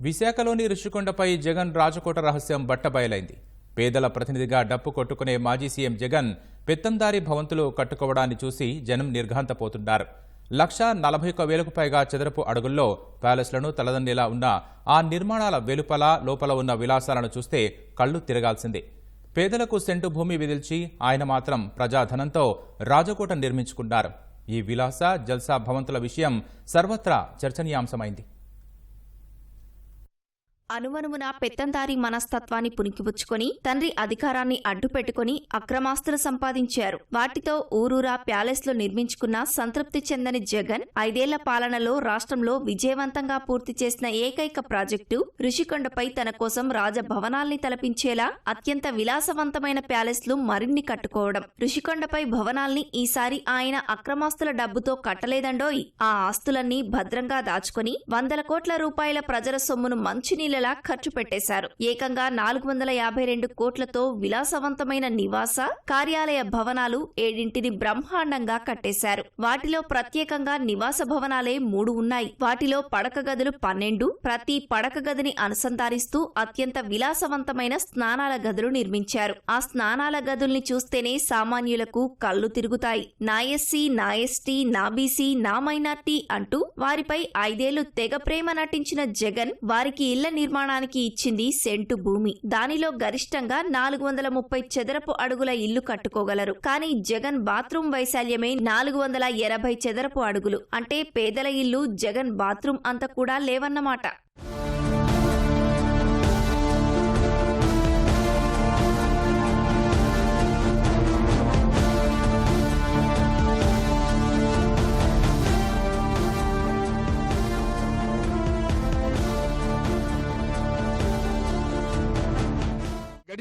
విశాఖలోని రుషికొండపై జగన్ రాజకోట రహస్యం బట్టబయలైంది. పేదల ప్రతినిధిగా డప్పు కొట్టుకునే మాజీ సీఎం జగన్ పెత్తందారి భవంతులు కట్టుకోవడాన్ని చూసి జనం నిర్ఘాంతపోతున్నారు. లక్ష నలభై ఒక్క వేలకు పైగా చదరపు అడుగుల్లో ప్యాలెస్లను తలదన్నేలా ఉన్న ఆ నిర్మాణాల వెలుపల లోపల ఉన్న విలాసాలను చూస్తే కళ్ళు తిరగాల్సిందే. పేదలకు సెంటు భూమి విదిల్చి ఆయన మాత్రం ప్రజాధనంతో రాజకోట నిర్మించుకున్నారు. ఈ విలాస జల్సా భవంతుల విషయం సర్వత్రా చర్చనీయాంశమైంది. అనుమనుమున పెత్తందారి మనస్తత్వాన్ని పునికిపుచ్చుకొని తండ్రి అధికారాన్ని అడ్డుపెట్టుకుని అక్రమాస్తులు సంపాదించారు. వాటితో ఊరూరా ప్యాలెస్లు నిర్మించుకున్న సంతృప్తి చెందని జగన్ ఐదేళ్ళ పాలనలో రాష్ట్రంలో విజయవంతంగా పూర్తి చేసిన ఏకైక ప్రాజెక్టు ఋషికొండపై తన కోసం రాజభవనాల్ని తలపించేలా అత్యంత విలాసవంతమైన ప్యాలెస్లు మరిన్ని కట్టుకోవడం. ఋషికొండపై భవనాల్ని ఈసారి ఆయన అక్రమాస్తుల డబ్బుతో కట్టలేదండోయ్. ఆ ఆస్తులన్నీ భద్రంగా దాచుకొని వందల కోట్ల రూపాయల ప్రజల సొమ్మును మంచినీళ్ళ మంచినీళ్ళలా ఖర్చు పెట్టేశారు. ఏకంగా నాలుగు వందల యాభై రెండు కోట్లతో విలాసవంతమైన నివాస కార్యాలయ భవనాలు ఏడింటిని బ్రహ్మాండంగా కట్టేశారు. వాటిలో ప్రత్యేకంగా నివాస భవనాలే మూడు ఉన్నాయి. వాటిలో పడక గదులు పన్నెండు. ప్రతి పడక గదిని అనుసంధానిస్తూ అత్యంత విలాసవంతమైన స్నానాల గదులు నిర్మించారు. ఆ స్నానాల గదుల్ని చూస్తేనే సామాన్యులకు కళ్ళు తిరుగుతాయి. నా ఎస్సీ నా ఎస్టీ నా బీసీ నా మైనార్టీ అంటూ వారిపై ఐదేళ్ళు తెగ ప్రేమ నటించిన జగన్ వారికి ఇళ్ళ నిర్మాణానికి ఇచ్చింది సెంటు భూమి. దానిలో గరిష్టంగా నాలుగు వందల ముప్పై చదరపు అడుగుల ఇల్లు కట్టుకోగలరు. కానీ జగన్ బాత్రూం వైశాల్యమే నాలుగు వందల ఎనభై చదరపు అడుగులు. అంటే పేదల ఇల్లు జగన్ బాత్రూం అంత కూడా లేవన్నమాట.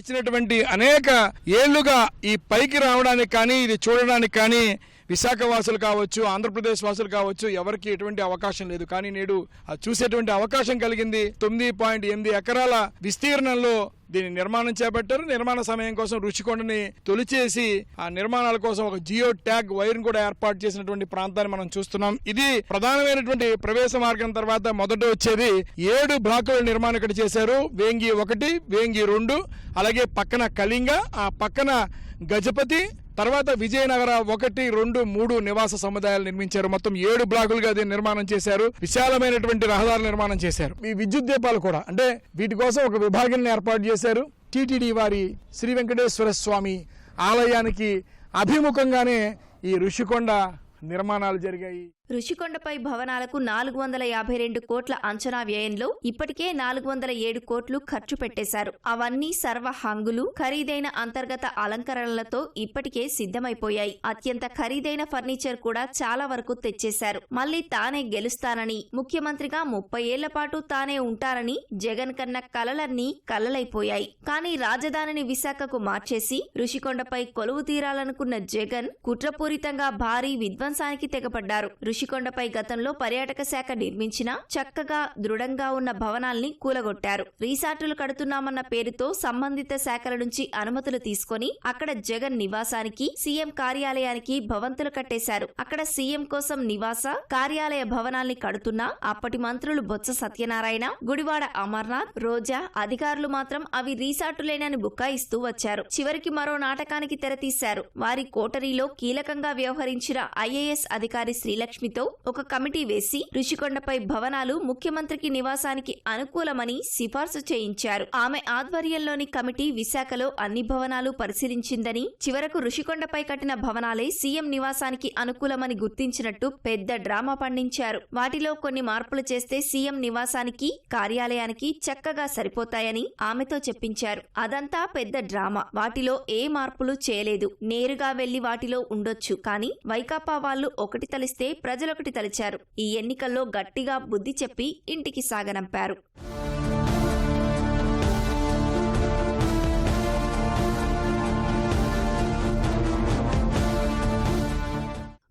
గడిచినటువంటి అనేక ఏళ్ళుగా ఈ పైకి రావడానికి కానీ ఇది చూడడానికి కానీ విశాఖ వాసులు కావచ్చు ఆంధ్రప్రదేశ్ వాసులు కావచ్చు ఎవరికి ఎటువంటి అవకాశం లేదు. కానీ నేడు చూసేటువంటి అవకాశం కలిగింది. తొమ్మిది పాయింట్ ఎనిమిది ఎకరాల విస్తీర్ణంలో దీని నిర్మాణం చేపట్టారు. నిర్మాణ సమయం కోసం రుచికొండని తొలిచేసి ఆ నిర్మాణాల కోసం ఒక జియో ట్యాగ్ వైర్ కూడా ఏర్పాటు చేసినటువంటి ప్రాంతాన్ని మనం చూస్తున్నాం. ఇది ప్రధానమైనటువంటి ప్రవేశ మార్గం తర్వాత మొదట వచ్చేది ఏడు బ్లాకుల నిర్మాణం ఇక్కడ చేశారు. వేంగి ఒకటి వేంగి రెండు అలాగే పక్కన కళింగ ఆ పక్కన గజపతి తర్వాత విజయనగర ఒకటి రెండు మూడు నివాస సముదాయాలు నిర్మించారు. మొత్తం ఏడు బ్లాకులుగా దీన్ని నిర్మాణం చేశారు. విశాలమైనటువంటి రహదారులు నిర్మాణం చేశారు. ఈ విద్యుత్ దీపాలు కూడా అంటే వీటి కోసం ఒక విభాగాన్ని ఏర్పాటు చేశారు. టీటీడీ వారి శ్రీ వెంకటేశ్వర స్వామి ఆలయానికి అభిముఖంగానే ఈ ఋషికొండ నిర్మాణాలు జరిగాయి. రుషికొండపై భవనాలకు నాలుగు వందల యాభై రెండు కోట్ల అంచనా వ్యయంలో ఇప్పటికే నాలుగు వందల ఏడు కోట్లు ఖర్చు పెట్టేశారు. అవన్నీ సర్వ హంగులు ఖరీదైన అంతర్గత అలంకరణలతో ఇప్పటికే సిద్ధమైపోయాయి. అత్యంత ఖరీదైన ఫర్నిచర్ కూడా చాలా వరకు తెచ్చేశారు. మళ్ళీ తానే గెలుస్తానని ముఖ్యమంత్రిగా ముప్పై ఏళ్ళ పాటు తానే ఉంటానని జగన్ కన్న కలలన్నీ కలలైపోయాయి. కానీ రాజధానిని విశాఖకు మార్చేసి రుషికొండపై కొలువు తీరాలనుకున్న జగన్ కుట్రపూరితంగా భారీ విధ్వంసానికి తెగపడ్డారు. రిషికొండపై గతంలో పర్యాటక శాఖ నిర్మించిన చక్కగా దృఢంగా ఉన్న భవనాల్ని కూలగొట్టారు. రీసార్టులు కడుతున్నామన్న పేరుతో సంబంధిత శాఖల నుంచి అనుమతులు తీసుకొని అక్కడ జగన్ నివాసానికి సీఎం కార్యాలయానికి భవంతులు కట్టేశారు. అక్కడ సీఎం కోసం నివాస కార్యాలయ భవనాల్ని కడుతున్నా అప్పటి మంత్రులు బొత్స సత్యనారాయణ గుడివాడ అమర్నాథ్ రోజా అధికారులు మాత్రం అవి రీసార్టులేనని బుక్కాయిస్తూ వచ్చారు. చివరికి మరో నాటకానికి తెరతీశారు. వారి కోటరీలో కీలకంగా వ్యవహరించిన ఐఏఎస్ అధికారి శ్రీలక్ష్మి శ్రీలక్ష్మితో ఒక కమిటీ వేసి ఋషికొండపై భవనాలు ముఖ్యమంత్రికి నివాసానికి అనుకూలమని సిఫార్సు చేయించారు. ఆమె ఆధ్వర్యంలోని కమిటీ విశాఖలో అన్ని భవనాలు పరిశీలించిందని చివరకు ఋషికొండపై కట్టిన భవనాలే సీఎం నివాసానికి అనుకూలమని గుర్తించినట్టు పెద్ద డ్రామా పండించారు. వాటిలో కొన్ని మార్పులు చేస్తే సీఎం నివాసానికి కార్యాలయానికి చక్కగా సరిపోతాయని ఆమెతో చెప్పించారు. అదంతా పెద్ద డ్రామా. వాటిలో ఏ మార్పులు చేయలేదు. నేరుగా వెళ్ళి వాటిలో ఉండొచ్చు. కానీ వైకాపా వాళ్ళు ఒకటి తలిస్తే ప్రజలొకటి తలిచారు. ఈ ఎన్నికల్లో గట్టిగా బుద్ధి చెప్పి ఇంటికి సాగనంపారు.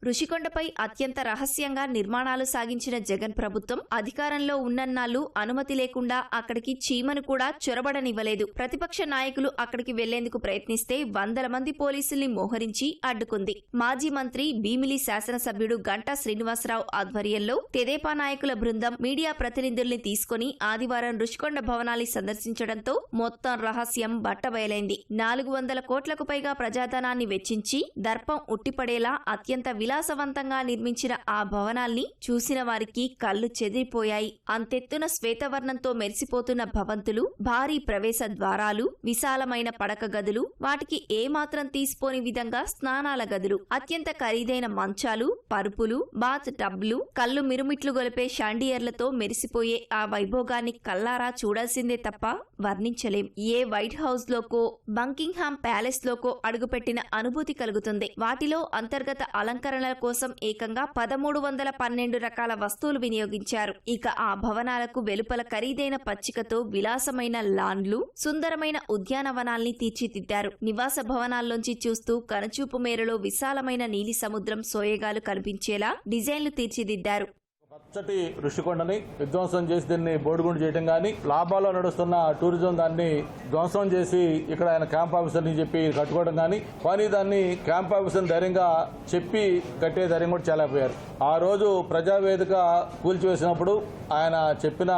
ఋషికొండపై అత్యంత రహస్యంగా నిర్మాణాలు సాగించిన జగన్ ప్రభుత్వం అధికారంలో ఉన్నన్నాళ్ళు అనుమతి లేకుండా అక్కడికి చీమను కూడా చొరబడనివ్వలేదు. ప్రతిపక్ష నాయకులు అక్కడికి వెళ్ళేందుకు ప్రయత్నిస్తే వందల మంది పోలీసుల్ని మోహరించి అడ్డుకుంది. మాజీ మంత్రి భీమిలి శాసనసభ్యుడు గంటా శ్రీనివాసరావు ఆధ్వర్యంలో తెదేపా నాయకుల బృందం మీడియా ప్రతినిధుల్ని తీసుకుని ఆదివారం ఋషికొండ భవనాన్ని సందర్శించడంతో మొత్తం రహస్యం బట్టబయలైంది. నాలుగు వందల కోట్లకు పైగా ప్రజాధనాన్ని వెచ్చించి దర్పం ఉట్టిపడేలా అత్యంత విలాసవంతంగా నిర్మించిన ఆ భవనాల్ని చూసిన వారికి కళ్ళు చెదిరిపోయాయి. అంతెత్తున శ్వేతవర్ణంతో మెరిసిపోతున్న భవంతులు భారీ ప్రవేశ ద్వారాలు విశాలమైన పడక గదులు వాటికి ఏమాత్రం తీసిపోని విధంగా స్నానాల గదులు అత్యంత ఖరీదైన మంచాలు పరుపులు బాత్ టబ్లు కళ్ళు మిరుమిట్లు గొలిపే షాండియర్లతో మెరిసిపోయే ఆ వైభోగాన్ని కల్లారా చూడాల్సిందే తప్ప వర్ణించలేం. ఏ వైట్ హౌస్ లోకో బంకింగ్హామ్ ప్యాలెస్ లోకో అడుగుపెట్టిన అనుభూతి కలుగుతుంది. వాటిలో అంతర్గత అలంకరణ అలంకరణల కోసం ఏకంగా పదమూడు వందల పన్నెండు రకాల వస్తువులు వినియోగించారు. ఇక ఆ భవనాలకు వెలుపల ఖరీదైన పచ్చికతో విలాసమైన లాన్లు సుందరమైన ఉద్యానవనాల్ని తీర్చిదిద్దారు. నివాస భవనాల్లోంచి చూస్తూ కనుచూపు మేరలో విశాలమైన నీలి సముద్రం సోయగాలు కనిపించేలా డిజైన్లు తీర్చిదిద్దారు. పచ్చటి ఋషికొండని విధ్వంసం చేసి దీన్ని బోడిగుండు చేయడం కానీ లాభాల్లో నడుస్తున్న టూరిజం దాన్ని ధ్వంసం చేసి ఇక్కడ ఆయన క్యాంప్ ఆఫీసర్ని చెప్పి కట్టుకోవడం కానీ కానీ దాన్ని క్యాంప్ ఆఫీసర్ని ధైర్యంగా చెప్పి కట్టే ధైర్యం కూడా చాలాపోయారు ఆ రోజు ప్రజావేదిక కూల్చివేసినప్పుడు ఆయన చెప్పిన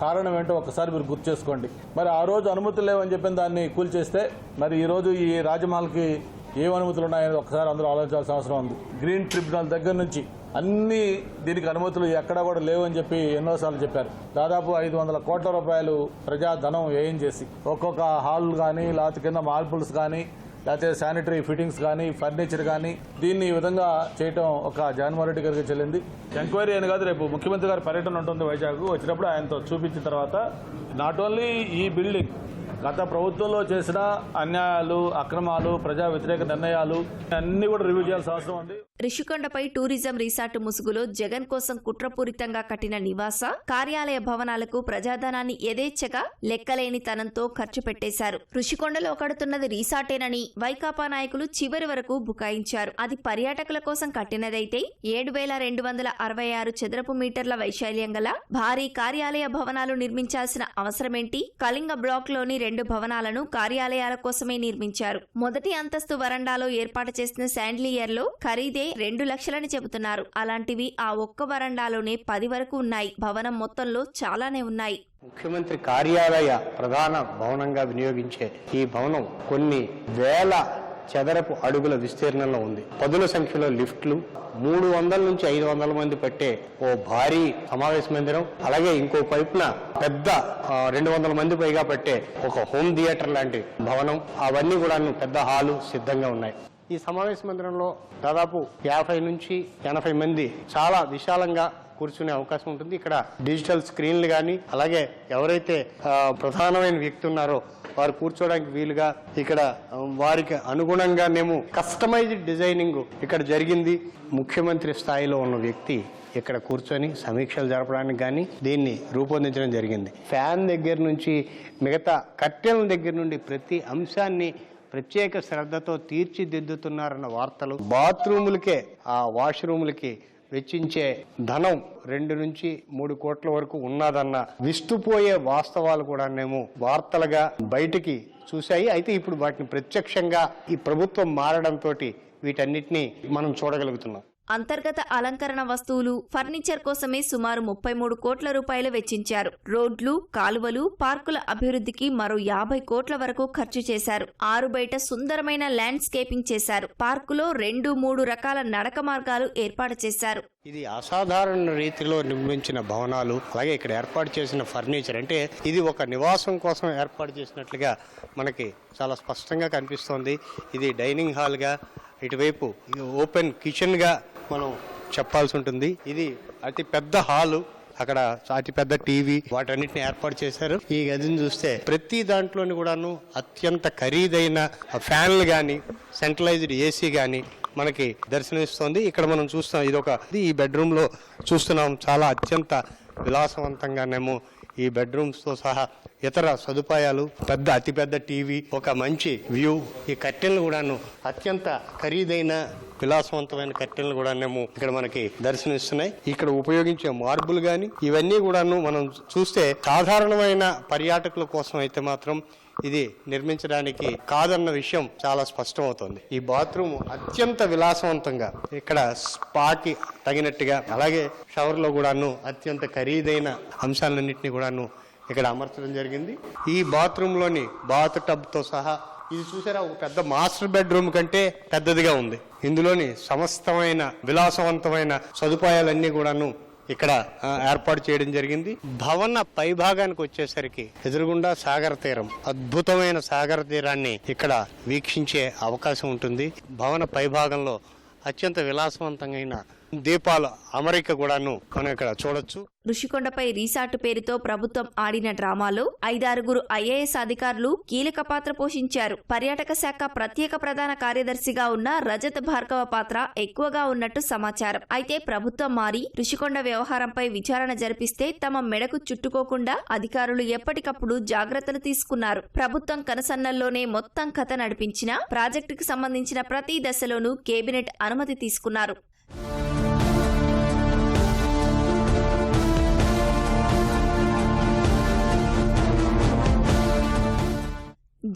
కారణం ఏంటో ఒకసారి మీరు గుర్తు చేసుకోండి. మరి ఆ రోజు అనుమతులు లేవని చెప్పిన దాన్ని కూల్చేస్తే మరి ఈ రోజు ఈ రాజమహల్కి ఏం అనుమతులు ఉన్నాయని ఒకసారి అందరూ ఆలోచించాల్సిన అవసరం ఉంది. గ్రీన్ ట్రిబ్యునల్ దగ్గర నుంచి అన్ని దీనికి అనుమతులు ఎక్కడా కూడా లేవని చెప్పి ఎన్నోసార్లు చెప్పారు. దాదాపు ఐదు వందల కోట్ల రూపాయలు ప్రజాధనం వ్యయం చేసి ఒక్కొక్క హాల్ కానీ లేకపోతే కింద మార్బుల్స్ కానీ లేకపోతే శానిటరీ ఫిట్టింగ్స్ కానీ ఫర్నిచర్ కానీ దీన్ని ఈ విధంగా చేయటం ఒక జగన్మోహన్ రెడ్డి గారికి చెల్లింది. ఎంక్వైరీ అని కాదు రేపు ముఖ్యమంత్రి గారి పర్యటన ఉంటుంది వైజాగ్. వచ్చినప్పుడు ఆయనతో చూపించిన తర్వాత నాట్ ఓన్లీ ఈ బిల్డింగ్ గత ప్రభుత్వంలో చేసిన అన్యాయాలు అక్రమాలు ప్రజా వ్యతిరేక నిర్ణయాలు అన్ని కూడా రివ్యూ చేయాల్సిన అవసరం ఉంది. రిషికొండపై టూరిజం రిసార్ట్ ముసుగులో జగన్ కోసం కుట్రపూరితంగా కట్టిన నివాస కార్యాలయ భవనాలకు ప్రజాధనాన్ని యథేచ్ఛగా లెక్కలేని తనంతో ఖర్చు పెట్టేశారు. ఋషికొండలో కడుతున్నది రిసార్టేనని వైకాపా నాయకులు చివరి వరకు బుకాయించారు. అది పర్యాటకుల కోసం కట్టినదైతే ఏడు వేల రెండు వందల అరవై ఆరు చదరపు మీటర్ల వైశాల్యం గల భారీ కార్యాలయ భవనాలు నిర్మించాల్సిన అవసరమేంటి? కళింగ బ్లాక్లోని రెండు భవనాలను కార్యాలయాల కోసమే నిర్మించారు. మొదటి అంతస్తు వరండాలో ఏర్పాటు చేసిన శాండ్లియర్లో ఖరీదే రెండు లక్షలని చెబుతున్నారు. అలాంటివి ఆ ఒక్క వరండాలోనే పది వరకు ఉన్నాయి. భవనం మొత్తంలో చాలానే ఉన్నాయి. ముఖ్యమంత్రి కార్యాలయ ప్రధాన భవనంగా వినియోగించే ఈ భవనం కొన్ని వేల చదరపు అడుగుల విస్తీర్ణంలో ఉంది. పదుల సంఖ్యలో లిఫ్ట్లు మూడు వందల నుంచి ఐదు వందల మంది పట్టే ఓ భారీ సమావేశ మందిరం అలాగే ఇంకో పైపున పెద్ద రెండు వందల మంది పైగా పట్టే ఒక హోమ్ థియేటర్ లాంటి భవనం. అవన్నీ కూడా పెద్ద హాలు సిద్ధంగా ఉన్నాయి. ఈ సమావేశ మందిరంలో దాదాపు యాభై నుంచి ఎనభై మంది చాలా విశాలంగా కూర్చునే అవకాశం ఉంటుంది. ఇక్కడ డిజిటల్ స్క్రీన్లు కానీ అలాగే ఎవరైతే ప్రధానమైన వ్యక్తి ఉన్నారో వారు కూర్చోడానికి వీలుగా ఇక్కడ వారికి అనుగుణంగా మేము కస్టమైజ్డ్ డిజైనింగ్ ఇక్కడ జరిగింది. ముఖ్యమంత్రి స్థాయిలో ఉన్న వ్యక్తి ఇక్కడ కూర్చొని సమీక్షలు జరపడానికి కానీ దీన్ని రూపొందించడం జరిగింది. ఫ్యాన్ దగ్గర నుంచి మిగతా కట్టెల దగ్గర నుండి ప్రతి అంశాన్ని ప్రత్యేక శ్రద్ధతో తీర్చిదిద్దుతున్నారన్న వార్తలు. బాత్రూములకే ఆ వాష్రూములకి వెచ్చించే ధనం రెండు నుంచి మూడు కోట్ల వరకు ఉన్నదన్న విస్తుపోయే వాస్తవాలు కూడా మేము వార్తలుగా బయటికి చూశాయి. అయితే ఇప్పుడు వాటిని ప్రత్యక్షంగా ఈ ప్రభుత్వం మారడంతో వీటన్నిటిని మనం చూడగలుగుతున్నాం. అంతర్గత అలంకరణ వస్తువులు ఫర్నిచర్ కోసమే సుమారు ముప్పై మూడు కోట్ల రూపాయలు వెచ్చించారు. రోడ్లు కాలువలు పార్కుల అభివృద్ధికి మరో యాభై కోట్ల వరకు ఖర్చు చేశారు. ఆరు బయట సుందరమైన ల్యాండ్స్కేపింగ్ చేశారు. పార్కులో రెండు మూడు రకాల నడక మార్గాలు ఏర్పాటు చేశారు. ఇది అసాధారణ రీతిలో నిర్మించిన భవనాలు అలాగే ఇక్కడ ఏర్పాటు చేసిన ఫర్నిచర్. అంటే ఇది ఒక నివాసం కోసం ఏర్పాటు చేసినట్లుగా మనకి చాలా స్పష్టంగా కనిపిస్తోంది. ఇది డైనింగ్ హాల్గా ఇటువైపు ఓపెన్ కిచెన్గా మనం చెప్పాల్సి ఉంటుంది. ఇది అతి పెద్ద హాలు. అక్కడ అతి పెద్ద టీవీ వాటన్నిటిని ఏర్పాటు చేశారు. ఈ గదిని చూస్తే ప్రతి దాంట్లోని కూడాను అత్యంత ఖరీదైన ఫ్యాన్లు కానీ సెంట్రలైజ్డ్ ఏసీ కానీ మనకి దర్శనమిస్తోంది. ఇక్కడ మనం చూస్తాం ఇది ఒక ఈ బెడ్రూమ్లో చూస్తున్నాం చాలా అత్యంత విలాసవంతంగానేమో ఈ బెడ్రూమ్స్తో సహా ఇతర సదుపాయాలు పెద్ద అతిపెద్ద టీవీ ఒక మంచి వ్యూ. ఈ కట్టెలు కూడాను అత్యంత ఖరీదైన విలాసవంతమైన కట్టెలు కూడానేమో ఇక్కడ మనకి దర్శనమిస్తున్నాయి. ఇక్కడ ఉపయోగించే మార్బుల్ గాని ఇవన్నీ కూడాను మనం చూస్తే సాధారణమైన పర్యాటకుల కోసం అయితే మాత్రం ఇది నిర్మించడానికి కాదన్న విషయం చాలా స్పష్టమవుతుంది. ఈ బాత్రూమ్ అత్యంత విలాసవంతంగా ఇక్కడ స్పాకి తగినట్టుగా అలాగే షవర్లో కూడాను అత్యంత ఖరీదైన అంశాలన్నింటినీ కూడాను ఇక్కడ అమర్చడం జరిగింది. ఈ బాత్రూంలోని బాత్ టబ్తో సహా ఇది చూసారా ఒక పెద్ద మాస్టర్ బెడ్రూమ్ కంటే పెద్దదిగా ఉంది. ఇందులోని సమస్తమైన విలాసవంతమైన సదుపాయాలన్నీ కూడాను ఇక్కడ ఏర్పాటు చేయడం జరిగింది. భవన పైభాగానికి వచ్చేసరికి ఎదురుగుండా సాగర తీరం అద్భుతమైన సాగర తీరాన్ని ఇక్కడ వీక్షించే అవకాశం ఉంటుంది. భవన పైభాగంలో అత్యంత విలాసవంతమైన దీపాల అమరిక కూడాను మనం ఇక్కడ చూడొచ్చు. ఋషికొండపై రీసార్ట్ పేరుతో ప్రభుత్వం ఆడిన డ్రామాలో ఐదారుగురు ఐఏఎస్ అధికారులు కీలక పాత్ర పోషించారు. పర్యాటక శాఖ ప్రత్యేక ప్రధాన కార్యదర్శిగా ఉన్న రజత్ భార్గవ పాత్ర ఎక్కువగా ఉన్నట్టు సమాచారం. అయితే ప్రభుత్వం మారి ఋషికొండ వ్యవహారంపై విచారణ జరిపిస్తే తమ మెడకు చుట్టుకోకుండా అధికారులు ఎప్పటికప్పుడు జాగ్రత్తలు తీసుకున్నారు. ప్రభుత్వం కనసన్నల్లోనే మొత్తం కథ నడిపించిన ప్రాజెక్టుకు సంబంధించిన ప్రతి దశలోనూ కేబినెట్ అనుమతి తీసుకున్నారు.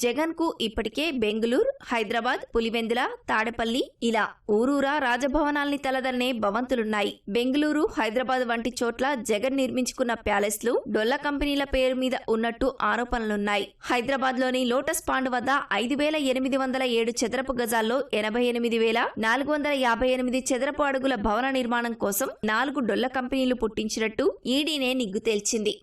జగన్కు ఇప్పటికే బెంగళూరు హైదరాబాద్ పులివెందుల తాడేపల్లి ఇలా ఊరూరా రాజభవనాల్ని తలదన్నే భవంతులున్నాయి. బెంగళూరు హైదరాబాద్ వంటి చోట్ల జగన్ నిర్మించుకున్న ప్యాలెస్లు డొల్ల కంపెనీల పేరు మీద ఉన్నట్టు ఆరోపణలున్నాయి. హైదరాబాద్లోని లోటస్ పాండ్ వద్ద ఐదు వేల ఎనిమిది వందల ఏడు చదరపు గజాల్లో ఎనభై ఎనిమిది వేల నాలుగు వందల యాభై ఎనిమిది చదరపు అడుగుల భవన నిర్మాణం కోసం నాలుగు డొల్ల కంపెనీలు పుట్టించినట్టు ఈడీనే నిగ్గు తేల్చింది.